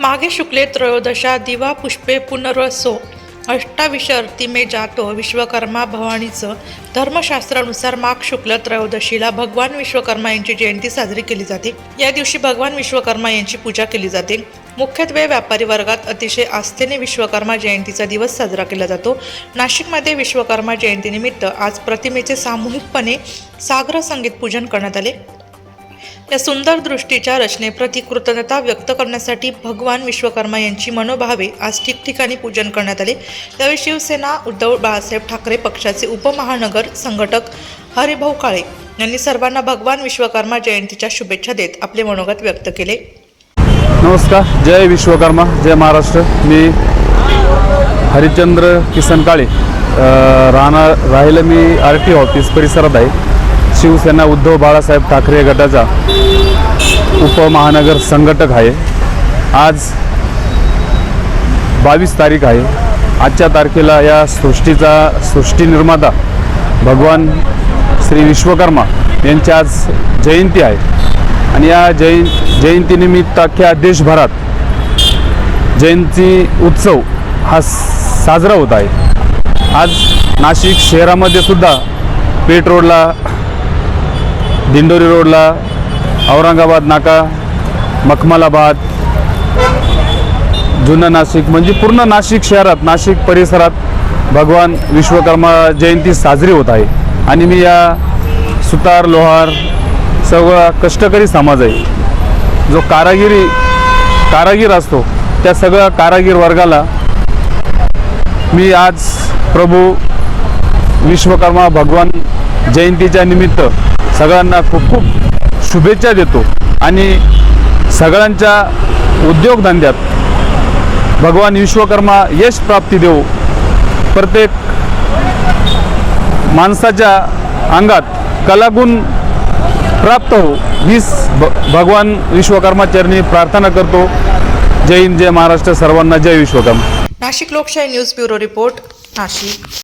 मागे शुक्ले त्रयोदशा दिवा पुष्पे पुनर्वसो. अष्टाविशर्ती मे जातो विश्वकर्मा भवानीचं. धर्मशास्त्रानुसार माघ शुक्ल त्रयोदशीला भगवान विश्वकर्मा यांची जयंती साजरी केली जाते. या दिवशी भगवान विश्वकर्मा यांची पूजा केली जाते. मुख्यत्वे व्यापारी वर्गात अतिशय आस्थेने विश्वकर्मा जयंतीचा दिवस साजरा केला जातो. नाशिकमध्ये विश्वकर्मा जयंतीनिमित्त आज प्रतिमेचे सामूहिकपणे सागर संगीत पूजन करण्यात आले. या सुंदर दृष्टीच्या रचनेप्रती कृतज्ञता व्यक्त करण्यासाठी भगवान विश्वकर्मा यांची मनोभावे आज ठिकठिकाणी पूजन करण्यात आले. त्यावेळी शिवसेना उद्धव बाळासाहेब ठाकरे पक्षाचे उपमहानगर संघटक हरिभाऊ काळे यांनी सर्वांना भगवान विश्वकर्मा जयंतीच्या शुभेच्छा देत आपले मनोगत व्यक्त केले. नमस्कार जय विश्वकर्मा जय महाराष्ट्र. मी हरिश्चंद्र किसन काळे राहणार राहिलं मी आर टी ऑफिस परिसरात आहे. शिवसेना उद्धव बाळासाहेब ठाकरे गटाचा उपमहानगर संघटक आहे. आज बावीस तारीख आहे. आजच्या तारखेला या सृष्टीचा सृष्टी निर्माता भगवान श्री विश्वकर्मा यांची आज जयंती आहे. आणि या जयं जयंतीनिमित्त अख्ख्या देशभरात जयंती उत्सव हा साजरा होत आहे. आज नाशिक शहरामध्ये सुद्धा पेठ रोडला दिंडोरी रोडला औरंगाबाद नाका मखमलाबाद जुनं नाशिक म्हणजे पूर्ण नाशिक शहरात नाशिक परिसरात भगवान विश्वकर्मा जयंती साजरी होत आहे. आणि मी या सुतार लोहार सगळा कष्टकरी समाज आहे. जो कारागिरी कारागीर असतो त्या सगळ्या कारागीर वर्गाला मी आज प्रभू विश्वकर्मा भगवान जयंतीच्या निमित्त सगळ्यांना खूप खूप शुभेच्छा देतो आणि सगळ्यांच्या उद्योगधंद्यात भगवान विश्वकर्मा यश प्राप्ती देऊ. प्रत्येक माणसाच्या अंगात कलागुण प्राप्त हो हीच भ भगवान विश्वकर्मा चरणी प्रार्थना करतो. जय हिंद जय महाराष्ट्र सर्वांना जय विश्वकर्मा. नाशिक लोकशाही न्यूज ब्युरो रिपोर्ट नाशिक.